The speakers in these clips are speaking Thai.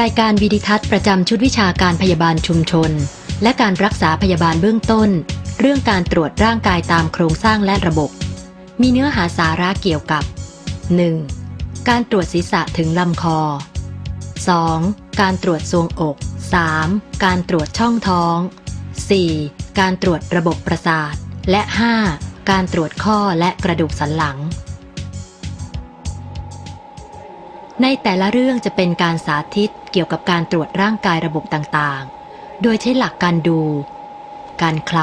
รายการวิดิทัศน์ประจำชุดวิชาการพยาบาลชุมชน และการรักษาพยาบาลเบื้องต้น เรื่องการตรวจร่างกายตามโครงสร้างและระบบ มีเนื้อหาสาระเกี่ยวกับ 1. การตรวจศีรษะถึงลำคอ 2. การตรวจทรวงอก 3. การตรวจช่องท้อง 4. การตรวจระบบประสาท และ 5. การตรวจข้อและกระดูกสันหลัง ในแต่ละเรื่องจะเป็นการสาธิตเกี่ยวกับการตรวจร่างกายระบบต่างๆ โดยใช้หลักการดู การคล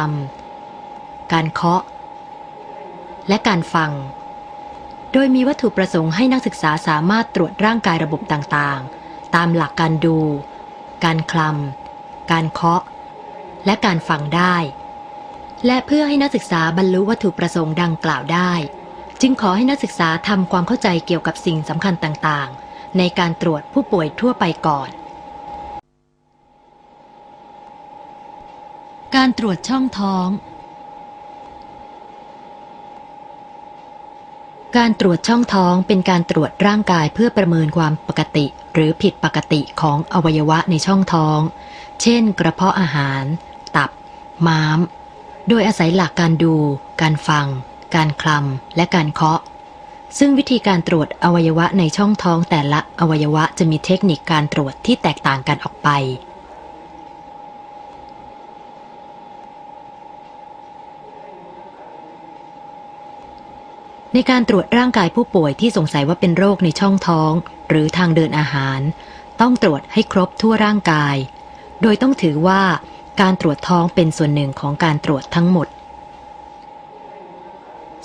ำ การเคาะ และการฟัง โดยมีวัตถุประสงค์ให้นักศึกษาสามารถตรวจร่างกายระบบต่างๆ ตามหลักการดู การคลำ การเคาะ และการฟังได้ และเพื่อให้นักศึกษาบรรลุวัตถุประสงค์ดังกล่าวได้จึงขอให้นักศึกษาทำความเข้าใจเกี่ยวกับสิ่งสำคัญต่างๆ ในการตรวจผู้ป่วยทั่วไปก่อน การตรวจช่องท้อง การตรวจช่องท้องเป็นการตรวจร่างกายเพื่อประเมินความปกติ หรือผิดปกติของอวัยวะในช่องท้อง เช่น กระเพาะอาหาร ตับ ม้าม โดยอาศัยหลักการดู การฟัง การคลำ และการเคาะ ซึ่งวิธีการตรวจอวัยวะในช่องท้องแต่ละอวัยวะจะมีเทคนิคการตรวจที่แตกต่างกันออกไป ในการตรวจร่างกายผู้ป่วยที่สงสัยว่าเป็นโรคในช่องท้อง หรือทางเดินอาหาร ต้องตรวจให้ครบทั่วร่างกาย โดยต้องถือว่าการตรวจท้องเป็นส่วนหนึ่งของการตรวจทั้งหมด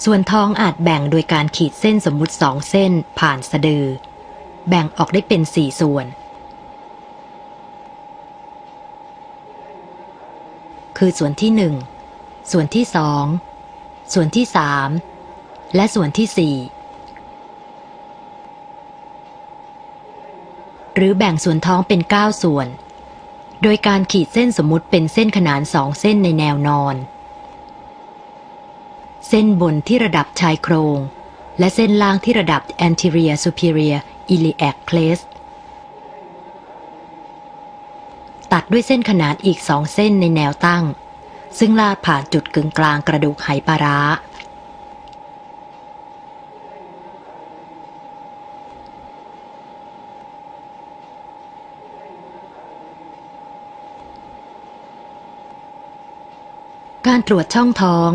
ส่วนท้องอาจแบ่งโดยการขีดเส้นสมมุติสองเส้นผ่านสะดือ แบ่งออกได้เป็นสี่ส่วน คือส่วนที่หนึ่งส่วนที่สองส่วนที่สามและส่วนที่สี่หรือแบ่งส่วนท้องเป็น 9 ส่วน โดยการขีดเส้นสมมุติเป็นเส้นขนานสองเส้นในแนวนอน เส้นบนที่ระดับชายโครง และเส้นล่างที่ระดับ anterior superior iliac crest ตัดด้วยเส้นขนานอีกสองเส้นในแนวตั้ง ซึ่งลาดผ่านจุดกึ่งกลางกระดูกไหปลาร้า การตรวจช่องท้อง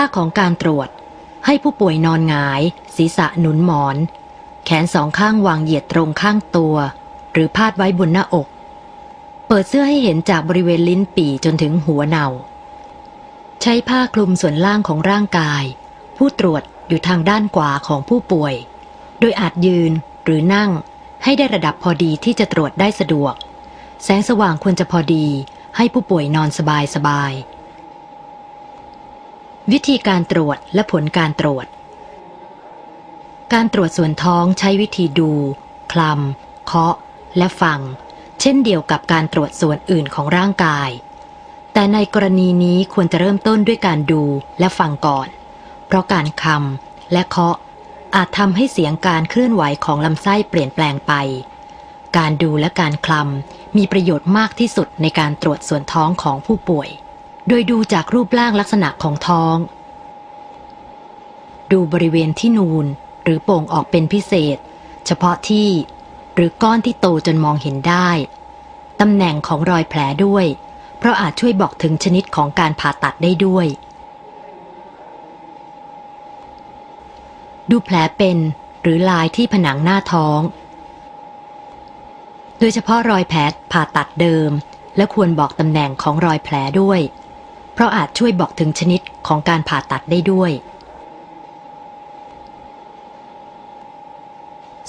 ท่าของการตรวจ ให้ผู้ป่วยนอนหงาย ศีรษะหนุนหมอน แขนสองข้างวางเหยียดตรงข้างตัว หรือพาดไว้บนหน้าอก เปิดเสื้อให้เห็นจากบริเวณลิ้นปี่จนถึงหัวเนาใช้ผ้าคลุมส่วนล่างของร่างกาย ผู้ตรวจอยู่ทางด้านขวาของผู้ป่วย โดยอาจยืนหรือนั่งให้ได้ระดับพอดีที่จะตรวจได้สะดวก แสงสว่างควรจะพอดีให้ผู้ป่วยนอนสบายสบาย วิธีการตรวจและผลการตรวจ การตรวจส่วนท้องใช้วิธีดู คลำ เคาะ และฟัง เช่นเดียวกับการตรวจส่วนอื่นของร่างกาย แต่ในกรณีนี้ควรจะเริ่มต้นด้วยการดูและฟังก่อน เพราะการคำและเคาะ อาจทำให้เสียงการเคลื่อนไหวของลำไส้เปลี่ยนแปลงไป การดูและการคลำมีประโยชน์มากที่สุดในการตรวจส่วนท้องของผู้ป่วย โดยดูจากรูปร่างลักษณะของท้อง ดูบริเวณที่นูนหรือโป่งออกเป็นพิเศษ เฉพาะที่หรือก้อนที่โตจนมองเห็นได้ตำแหน่งของรอยแผลด้วย เพราะอาจช่วยบอกถึงชนิดของการผ่าตัดได้ด้วย ดูแผลเป็นหรือลายที่ผนังหน้าท้อง โดยเฉพาะรอยแผลผ่าตัดเดิม และควรบอกตำแหน่งของรอยแผลด้วย เพราะอาจช่วยบอกถึงชนิดของการผ่าตัดได้ด้วย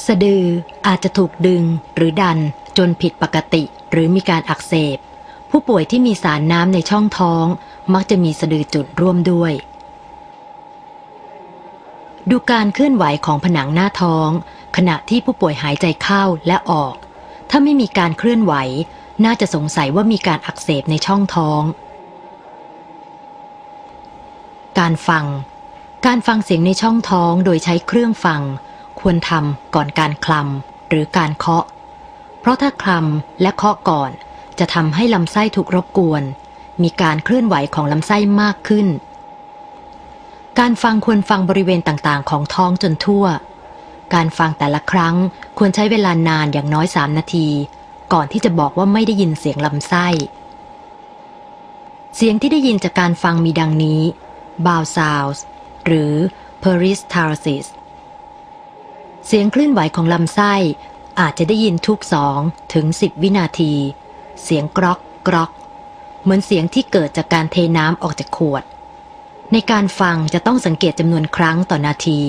สะดืออาจจะถูกดึงหรือดันจนผิดปกติหรือมีการอักเสบ ผู้ป่วยที่มีสารน้ำในช่องท้อง มักจะมีสะดือจุดร่วมด้วย ดูการเคลื่อนไหวของผนังหน้าท้อง ขณะที่ผู้ป่วยหายใจเข้าและออก ถ้าไม่มีการเคลื่อนไหว น่าจะสงสัยว่ามีการอักเสบในช่องท้อง การฟัง การฟังเสียงในช่องท้องโดยใช้เครื่องฟัง ควรทำก่อนการคลำหรือการเคาะ เพราะถ้าคลำและเคาะก่อน จะทำให้ลำไส้ถูกรบกวน มีการเคลื่อนไหวของลำไส้มากขึ้น การฟังควรฟังบริเวณต่างๆ ของท้องจนทั่ว การฟังแต่ละครั้งควรใช้เวลานานอย่างน้อย 3 นาที ก่อนที่จะบอกว่าไม่ได้ยินเสียงลำไส้ เสียงที่ได้ยินจากการฟังมีดังนี้ bow sounds หรือ peristalsis เสียงคลื่นไหวของลำไส้อาจจะได้ยินทุกสองถึง10วินาที เสียงกรอกกรอก เหมือนเสียงที่เกิดจากการเทน้ำออกจากขวด ในการฟังจะต้องสังเกตจำนวนครั้งต่อนาที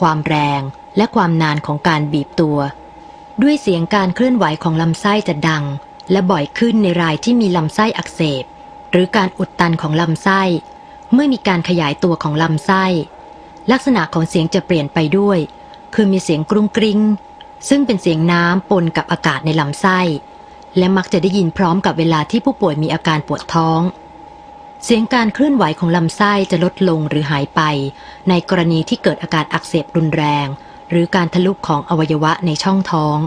ความแรงและความนานของการบีบตัว ด้วยเสียงการเคลื่อนไหวของลำไส้จะดัง และบ่อยขึ้นในรายที่มีลำไส้อักเสบ หรือการอุดตันของลำไส้ เมื่อมีการขยายตัวของลำไส้ ลักษณะของเสียงจะเปลี่ยนไปด้วย คือมีเสียงกรุงกริงซึ่งเป็นเสียงน้ำปนกับอากาศในลำไส้ และมักจะได้ยินพร้อมกับเวลาที่ผู้ป่วยมีอาการปวดท้อง เสียงการเคลื่อนไหวของลำไส้จะลดลงหรือหายไป ในกรณีที่เกิดอาการอักเสบรุนแรง หรือการทะลุของอวัยวะในช่องท้อง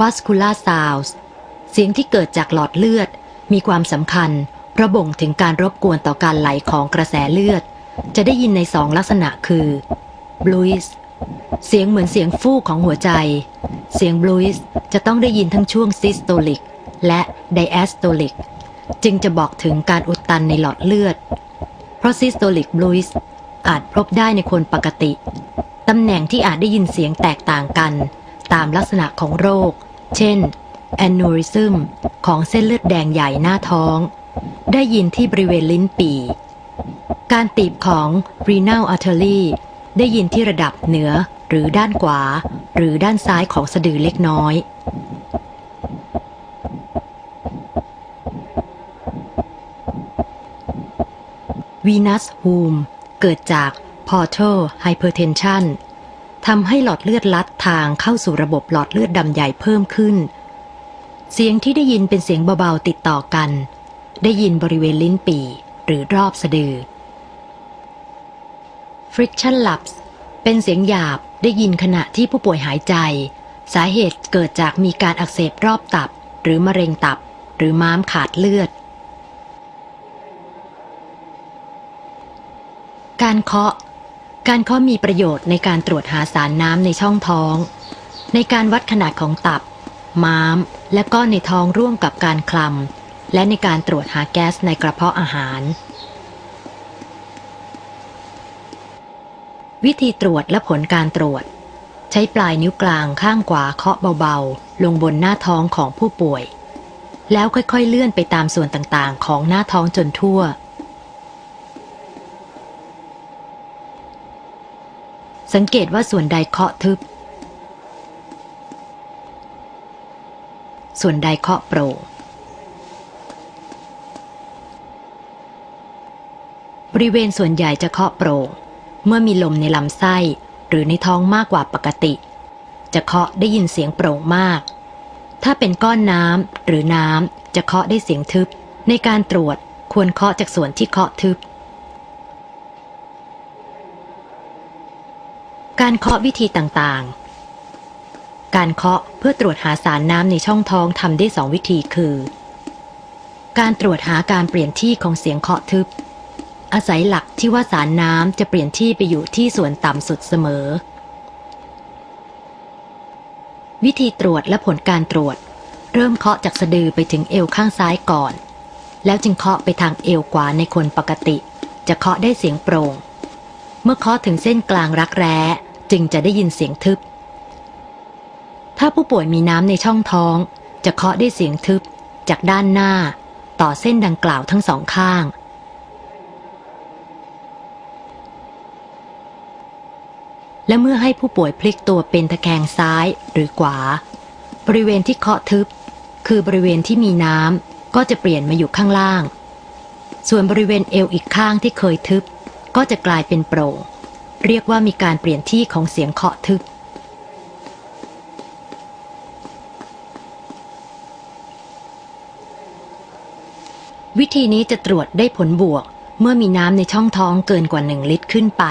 vascular sounds เสียงที่เกิดจากหลอดเลือด มีความสำคัญเพราะบ่งถึงการรบกวนต่อการไหลของกระแสเลือด จะได้ยินในสองลักษณะคือ blues เสียงเหมือนเสียงฟู่ของหัวใจ เสียง blues จะต้องได้ยินทั้งช่วง systolic และ diastolic จึงจะบอกถึงการอุดตันในหลอดเลือด เพราะ systolic blues อาจพบได้ในคนปกติ ตำแหน่งที่อาจได้ยินเสียงแตกต่างกัน ตามลักษณะของโรค เช่น aneurysm ของเส้นเลือดแดงใหญ่หน้าท้อง ได้ยินที่บริเวณลิ้นปี่ การตีบของ renal artery ได้ยินที่ระดับเหนือหรือด้านขวา หรือด้านซ้ายของสะดือเล็กน้อย Venous womb เกิดจาก portal hypertension ทำให้หลอดเลือดลัดทางเข้าสู่ระบบหลอดเลือดดำใหญ่เพิ่มขึ้น เสียงที่ได้ยินเป็นเสียงเบาๆติดต่อกัน ได้ยินบริเวณลิ้นปี่หรือรอบสะดือ friction laps เป็นเสียงหยาบได้ยินขณะที่ผู้ป่วยหายใจ สาเหตุเกิดจากมีการอักเสบรอบตับ หรือมะเร็งตับ หรือม้ามขาดเลือด การเคาะ การเคาะมีประโยชน์ในการตรวจหาสารน้ำในช่องท้อง ในการวัดขนาดของตับ ม้าม และก้อนในท้องร่วมกับการคลำและในการตรวจหาแก๊สในกระเพาะอาหาร วิธีตรวจและผลการตรวจ ใช้ปลายนิ้วกลางข้างขวาเคาะเบาๆ ลงบนหน้าท้องของผู้ป่วย แล้วค่อยๆเลื่อนไปตามส่วนต่างๆ ของหน้าท้องจนทั่วสังเกตว่าส่วนใดเคาะทึบ ส่วนใดเคาะโปร่งบริเวณส่วนใหญ่จะเคาะโปร่งเมื่อมีลมในลำไส้หรือในท้องมากกว่าปกติ จะเคาะได้ยินเสียงโปร่งมาก ถ้าเป็นก้อนน้ำหรือน้ำจะเคาะได้เสียงทึบ ในการตรวจควรเคาะจากส่วนที่เคาะทึบ การเคาะวิธีต่างๆ การเคาะเพื่อตรวจหาสารน้ำในช่องท้องทำได้สองวิธีคือ การตรวจหาการเปลี่ยนที่ของเสียงเคาะทึบ อาศัยหลักที่ว่าสารน้ำจะเปลี่ยนที่ไปอยู่ที่ส่วนต่ำสุดเสมอ วิธีตรวจและผลการตรวจ เริ่มเคาะจากสะดือไปถึงเอวข้างซ้ายก่อน แล้วจึงเคาะไปทางเอวขวาในคนปกติ จะเคาะได้เสียงโปร่ง เมื่อเคาะถึงเส้นกลางรักแร้จึงจะได้ยินเสียงทึบ ถ้าผู้ป่วยมีน้ำในช่องท้อง จะเคาะได้เสียงทึบจากด้านหน้า ต่อเส้นดังกล่าวทั้งสองข้าง และเมื่อให้ผู้ป่วยพลิกตัวเป็นตะแคงซ้ายหรือขวา บริเวณที่เคาะทึบ คือบริเวณที่มีน้ำก็จะเปลี่ยนมาอยู่ข้างล่าง ส่วนบริเวณเอวอีกข้างที่เคยทึบ ก็จะกลายเป็นโปร่งเรียกว่ามีการเปลี่ยนที่ของเสียงเคาะทึบ วิธีนี้จะตรวจได้ผลบวก เมื่อมีน้ำในช่องท้องเกินกว่าหนึ่งลิตรขึ้นไป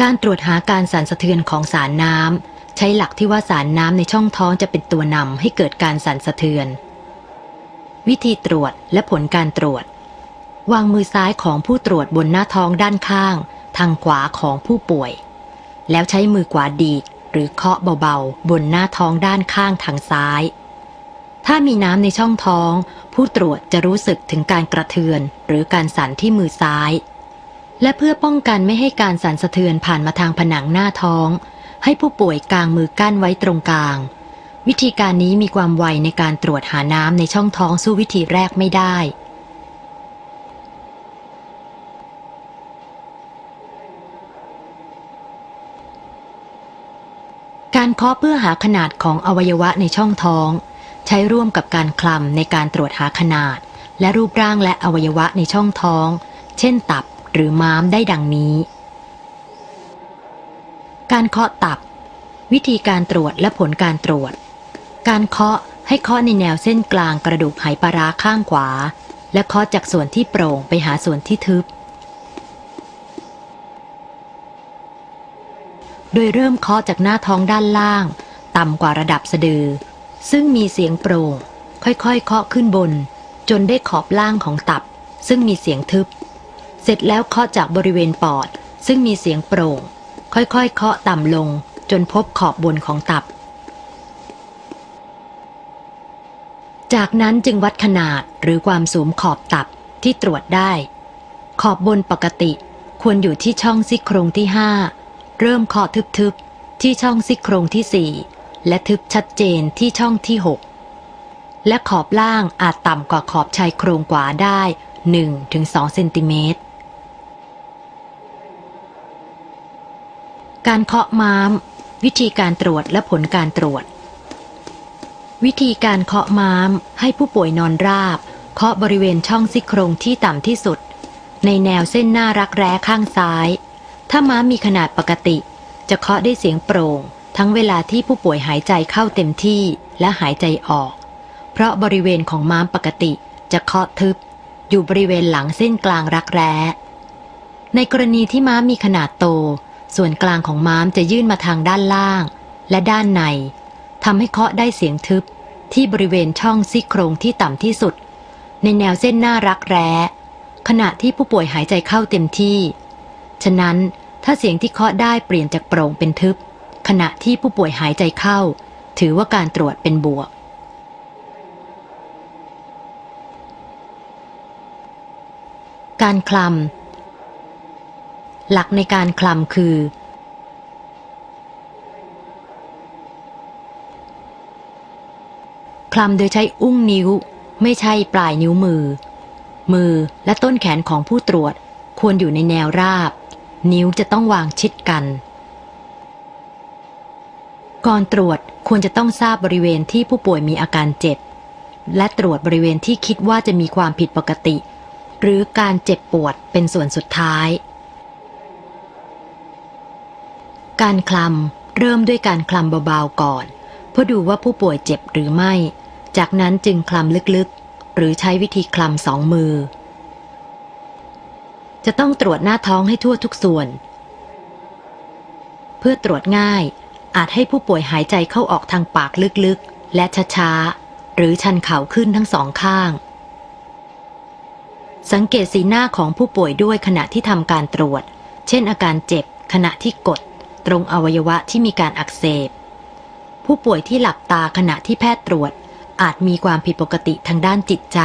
การตรวจหาการสั่นสะเทือนของสารน้ำใช้หลักที่ว่าสารน้ำในช่องท้องจะเป็นตัวนำให้เกิดการสั่นสะเทือน วิธีตรวจและผลการตรวจ วางมือซ้ายของผู้ตรวจบนหน้าท้องด้านข้าง ทางขวาของผู้ป่วย แล้วใช้มือขวาดีดหรือเคาะเบาๆ บนหน้าท้องด้านข้างทางซ้าย ถ้ามีน้ำในช่องท้อง ผู้ตรวจจะรู้สึกถึงการกระเทือนหรือการสั่นที่มือซ้าย และเพื่อป้องกันไม่ให้การสั่นสะเทือนผ่านมาทางผนังหน้าท้อง ให้ผู้ป่วยกางมือกั้นไว้ตรงกลาง วิธีการนี้มีความไวในการตรวจหาน้ำในช่องท้องสู้วิธีแรกไม่ได้การเคาะเพื่อหาขนาดของอวัยวะในช่องท้อง ช้ร่วมกับการคลำในการตรวจหาขนาด และรูปร่างและอวัยวะในช่องท้อง เช่นตับหรือม้ามได้ดังนี้ การเคาะตับ วิธีการตรวจและผลการตรวจ การเคาะให้เคาะในแนวเส้นกลางกระดูกไหปลาร้าข้างขวา และเคาะจากส่วนที่โปร่งไปหาส่วนที่ทึบ โดยเริ่มเคาะจากหน้าท้องด้านล่าง ต่ำกว่าระดับสะดือ ซึ่งมีเสียงโปร่งค่อยๆ เคาะขึ้นบน จนได้ขอบล่างของตับ ซึ่งมีเสียงทึบ เสร็จแล้วเคาะจากบริเวณปอด ซึ่งมีเสียงโปร่ง ค่อยๆ เคาะต่ำลง จนพบขอบบนของตับ จากนั้นจึงวัดขนาดหรือความสูงขอบตับที่ตรวจได้ ขอบบนปกติควรอยู่ที่ช่องซี่โครงที่ 5 เริ่มเคาะทึบๆ ที่ช่องซี่โครงที่4 และทึบชัดเจนที่ช่องที่6และขอบล่างอาจต่ำกว่าขอบชายโครงขวาได้ 1-2 เซนติเมตร การเคาะม้าม วิธีการตรวจและผลการตรวจ วิธีการเคาะม้าม ให้ผู้ป่วยนอนราบ เคาะบริเวณช่องซี่โครงที่ต่ำที่สุด ในแนวเส้นหน้ารักแร้ข้างซ้าย ถ้าม้ามมีขนาดปกติ จะเคาะได้เสียงโปร่ง ทั้งเวลาที่ผู้ป่วยหายใจเข้าเต็มที่และหายใจออก เพราะบริเวณของม้ามปกติจะเคาะทึบ อยู่บริเวณหลังเส้นกลางรักแร้ ในกรณีที่ม้ามมีขนาดโต ส่วนกลางของม้ามจะยื่นมาทางด้านล่าง และด้านในทำให้เคาะได้เสียงทึบที่บริเวณช่องซี่โครงที่ต่ำที่สุด ในแนวเส้นหน้ารักแร้ ขณะที่ผู้ป่วยหายใจเข้าเต็มที่ ฉะนั้นถ้าเสียงที่เคาะได้เปลี่ยนจากโปร่งเป็นทึบ ขณะที่ผู้ป่วยหายใจเข้า ถือว่าการตรวจเป็นบวก การคลำหลักในการคลำคือ คลำโดยใช้อุ้งนิ้ว ไม่ใช่ปลายนิ้วมือ มือและต้นแขนของผู้ตรวจควรอยู่ในแนวราบ นิ้วจะต้องวางชิดกัน ก่อนตรวจควรจะต้องทราบบริเวณที่ผู้ป่วยมีอาการเจ็บ และตรวจบริเวณที่คิดว่าจะมีความผิดปกติ หรือการเจ็บปวดเป็นส่วนสุดท้าย การคลำเริ่มด้วยการคลำเบาๆก่อน เพื่อดูว่าผู้ป่วยเจ็บหรือไม่ จากนั้นจึงคลำลึกๆ หรือใช้วิธีคลำสองมือ จะต้องตรวจหน้าท้องให้ทั่วทุกส่วน เพื่อตรวจง่าย อาจให้ผู้ป่วยหายใจเข้าออกทางปากลึกๆ และช้าๆ หรือชันเข่าขึ้นทั้งสองข้าง สังเกตสีหน้าของผู้ป่วยด้วยขณะที่ทำการตรวจ เช่นอาการเจ็บขณะที่กด ตรงอวัยวะที่มีการอักเสบ ผู้ป่วยที่หลับตาขณะที่แพทย์ตรวจ อาจมีความผิดปกติทางด้านจิตใจ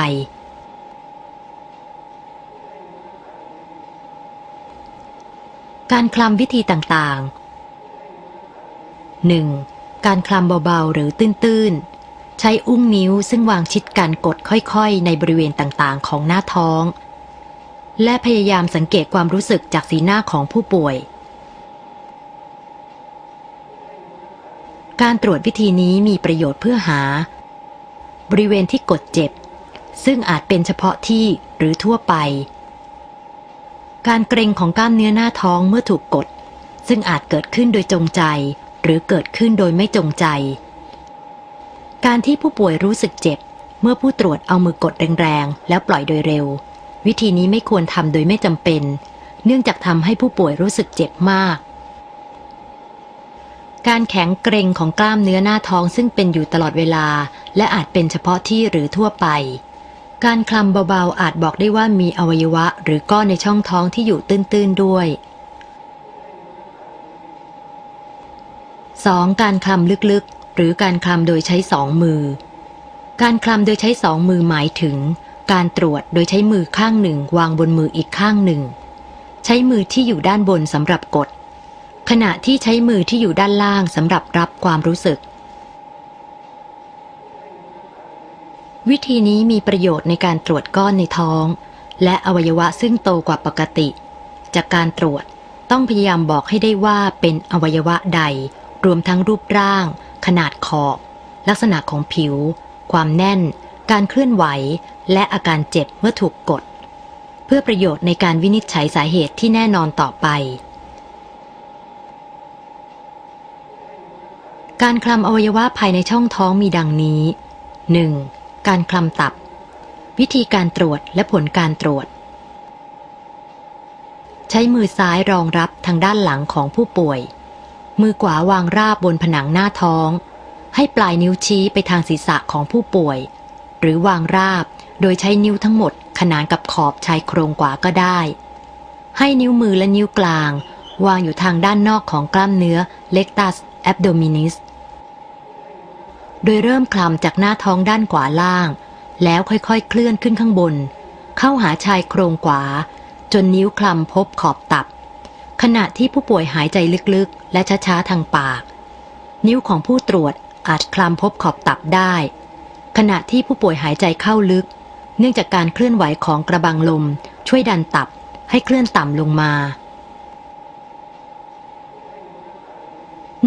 การคลำวิธีต่างๆ 1. การคลำเบาๆ หรือตื้นๆ ใช้อุ้งนิ้วซึ่งวางชิดกันกดค่อยๆ ในบริเวณต่างๆ ของหน้าท้อง และพยายามสังเกตความรู้สึกจากสีหน้าของผู้ป่วย การตรวจวิธีนี้มีประโยชน์เพื่อหา บริเวณที่กดเจ็บ ซึ่งอาจเป็นเฉพาะที่หรือทั่วไป การเกร็งของกล้ามเนื้อหน้าท้องเมื่อถูกกด ซึ่งอาจเกิดขึ้นโดยจงใจ หรือเกิดขึ้นโดยไม่จงใจ การที่ผู้ป่วยรู้สึกเจ็บ เมื่อผู้ตรวจเอามือกดแรงๆ แล้วปล่อยโดยเร็ว วิธีนี้ไม่ควรทำโดยไม่จำเป็น เนื่องจากทำให้ผู้ป่วยรู้สึกเจ็บมาก การแข็งเกร็งของกล้ามเนื้อหน้าท้องซึ่งเป็นอยู่ตลอดเวลา และอาจเป็นเฉพาะที่หรือทั่วไปการคลำเบาๆ อาจบอกได้ว่ามีอวัยวะ หรือก้อนในช่องท้องที่อยู่ตื้นๆด้วย 2. การคลำลึกๆ หรือการคลำโดยใช้สองมือ การคลำโดยใช้สองมือหมายถึง การตรวจโดยใช้มือข้างหนึ่งวางบนมืออีกข้างหนึ่ง ใช้มือที่อยู่ด้านบนสำหรับกด ขณะที่ใช้มือที่อยู่ด้านล่างสำหรับรับความรู้สึก วิธีนี้มีประโยชน์ในการตรวจก้อนในท้อง และอวัยวะซึ่งโตกว่าปกติ จากการตรวจต้องพยายามบอกให้ได้ว่าเป็นอวัยวะใด รวมทั้งรูปร่าง ขนาดขอบ ลักษณะของผิว ความแน่น การเคลื่อนไหว และอาการเจ็บเมื่อถูกกด เพื่อประโยชน์ในการวินิจฉัยสาเหตุที่แน่นอนต่อไป การคลำอวัยวะภายในช่องท้องมีดังนี้ 1. การคลำตับ วิธีการตรวจและผลการตรวจใช้มือซ้ายรองรับทางด้านหลังของผู้ป่วย มือขวาวางราบบนผนังหน้าท้อง ให้ปลายนิ้วชี้ไปทางศีรษะของผู้ป่วย หรือวางราบโดยใช้นิ้วทั้งหมดขนานกับขอบชายโครงขวาก็ได้ ให้นิ้วมือและนิ้วกลาง วางอยู่ทางด้านนอกของกล้ามเนื้อ lectus abdominis โดยเริ่มคลำจากหน้าท้องด้านขวาล่าง แล้วค่อยๆ เคลื่อนขึ้นข้างบน เข้าหาชายโครงขวา จนนิ้วคลำพบขอบตับ ขณะที่ผู้ป่วยหายใจลึกๆ และช้าๆ ทางปาก นิ้วของผู้ตรวจอาจคลำพบขอบตับได้ ขณะที่ผู้ป่วยหายใจเข้าลึก เนื่องจากการเคลื่อนไหวของกระบังลม ช่วยดันตับให้เคลื่อนต่ำลงมา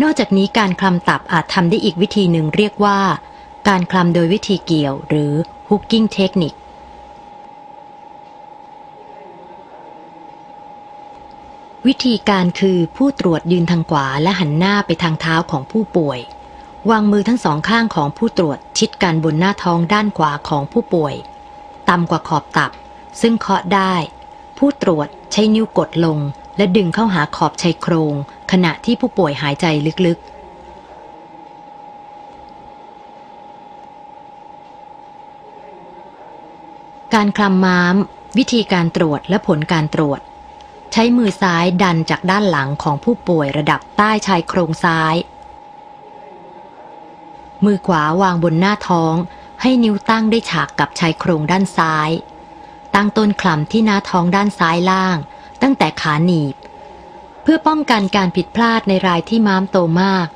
นอกจากนี้การคลำตับอาจทำได้อีกวิธีหนึ่งเรียกว่า การคลำโดยวิธีเกี่ยวหรือ hooking technique วิธีการคือผู้ตรวจยืนทางขวาและหันหน้าไปทางเท้าของผู้ป่วย วางมือทั้งสองข้างของผู้ตรวจชิดกันบนหน้าท้องด้านขวาของผู้ป่วย ต่ำกว่าขอบตับ ซึ่งเคาะได้ ผู้ตรวจใช้นิ้วกดลง และดึงเข้าหาขอบชายโครง ขณะที่ผู้ป่วยหายใจลึกๆการคลำม้าม วิธีการตรวจและผลการตรวจ ใช้มือซ้ายดันจากด้านหลังของผู้ป่วยระดับใต้ชายโครงซ้าย มือขวาวางบนหน้าท้อง ให้นิ้วตั้งได้ฉากกับชายโครงด้านซ้าย ตั้งต้นคลำที่หน้าท้องด้านซ้ายล่าง ตั้งแต่ขาหนีบ เพื่อป้องกันการผิดพลาดในรายที่ม้ามโตมาก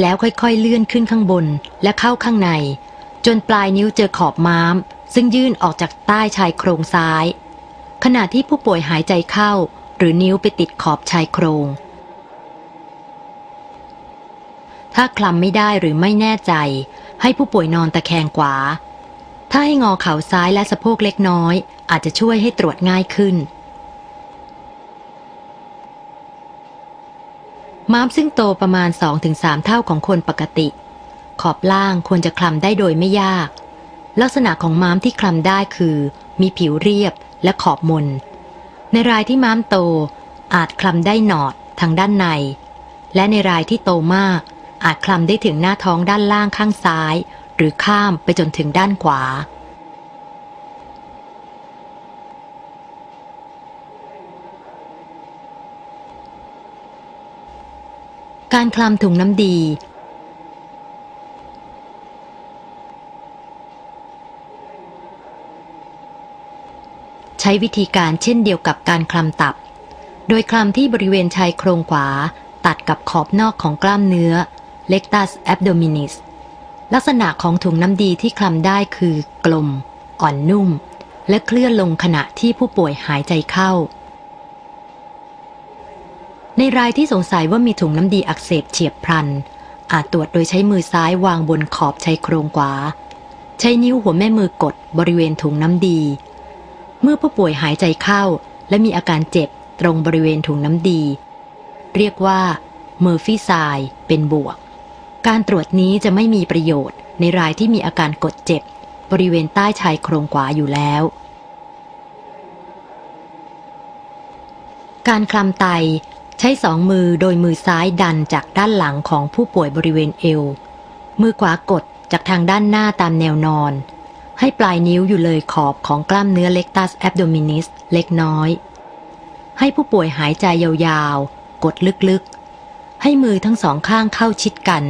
แล้วค่อยๆเลื่อนขึ้นข้างบนและเข้าข้างใน จนปลายนิ้วเจอขอบม้าม ซึ่งยื่นออกจากใต้ชายโครงซ้าย ขณะที่ผู้ป่วยหายใจเข้า รือนิ้วไปติดขอบชายโครง ถ้าคลำไม่ได้หรือไม่แน่ใจ ให้ผู้ป่วยนอนตะแคงขวา ถ้าให้งอเข่าซ้ายและสะโพกเล็กน้อย อาจจะช่วยให้ตรวจง่ายขึ้น ม้ามซึ่งโตประมาณ 2-3 เท่าของคนปกติ ขอบล่างควรจะคลำได้โดยไม่ยาก ลักษณะของม้ามที่คลำได้คือ มีผิวเรียบและขอบมน ในรายที่ม้ามโตอาจคลำได้หนอดทางด้านใน และในรายที่โตมาก อาจคลำได้ถึงหน้าท้องด้านล่างข้างซ้าย หรือข้ามไปจนถึงด้านขวา การคลำถุงน้ำดี ช้วิธีการเช่นเดียวกับการคลำตับ โดยคลำที่บริเวณชายโครงขวา ตัดกับขอบนอกของกล้ามเนื้อ lectus abdominis ลักษณะของถุงน้ำดีที่คลำได้คือ กลม อ่อนนุ่ม และเคลื่อนลงขณะที่ผู้ป่วยหายใจเข้า ในรายที่สงสัยว่ามีถุงน้ำดีอักเสบเฉียบพลัน อาจตรวจโดยใช้มือซ้ายวางบนขอบชายโครงขวา ใช้นิ้วหัวแม่มือกดบริเวณถุงน้ำดี เมื่อผู้ป่วยหายใจเข้า และมีอาการเจ็บตรงบริเวณถุงน้ำดี เรียกว่าเมอร์ฟี่ไซเป็นบวก การตรวจนี้จะไม่มีประโยชน์ในรายที่มีอาการกดเจ็บบริเวณใต้ชายโครงขวาอยู่แล้ว การคลำไตใช้สองมือโดยมือซ้ายดันจากด้านหลังของผู้ป่วยบริเวณเอว มือขวากดจากทางด้านหน้าตามแนวนอน ให้ปลายนิ้วอยู่เลยขอบของกล้ามเนื้อเล็กตัสแอบโดมินิสเล็กน้อย ให้ผู้ป่วยหายใจยาวๆ กดลึกๆ ให้มือทั้งสองข้างเข้าชิดกัน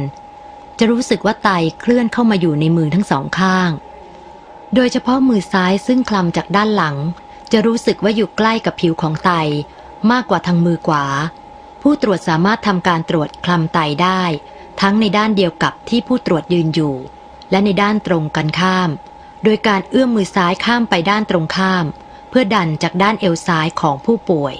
จะรู้สึกว่าไตเคลื่อนเข้ามาอยู่ในมือทั้งสองข้าง โดยเฉพาะมือซ้ายซึ่งคลำจากด้านหลัง จะรู้สึกว่าอยู่ใกล้กับผิวของไตมากกว่าทางมือขวา ผู้ตรวจสามารถทำการตรวจคลำไตได้ ทั้งในด้านเดียวกับที่ผู้ตรวจยืนอยู่ และในด้านตรงกันข้าม โดยการเอื้อมมือซ้ายข้ามไปด้านตรงข้าม เพื่อดันจากด้านเอวซ้ายของผู้ป่วย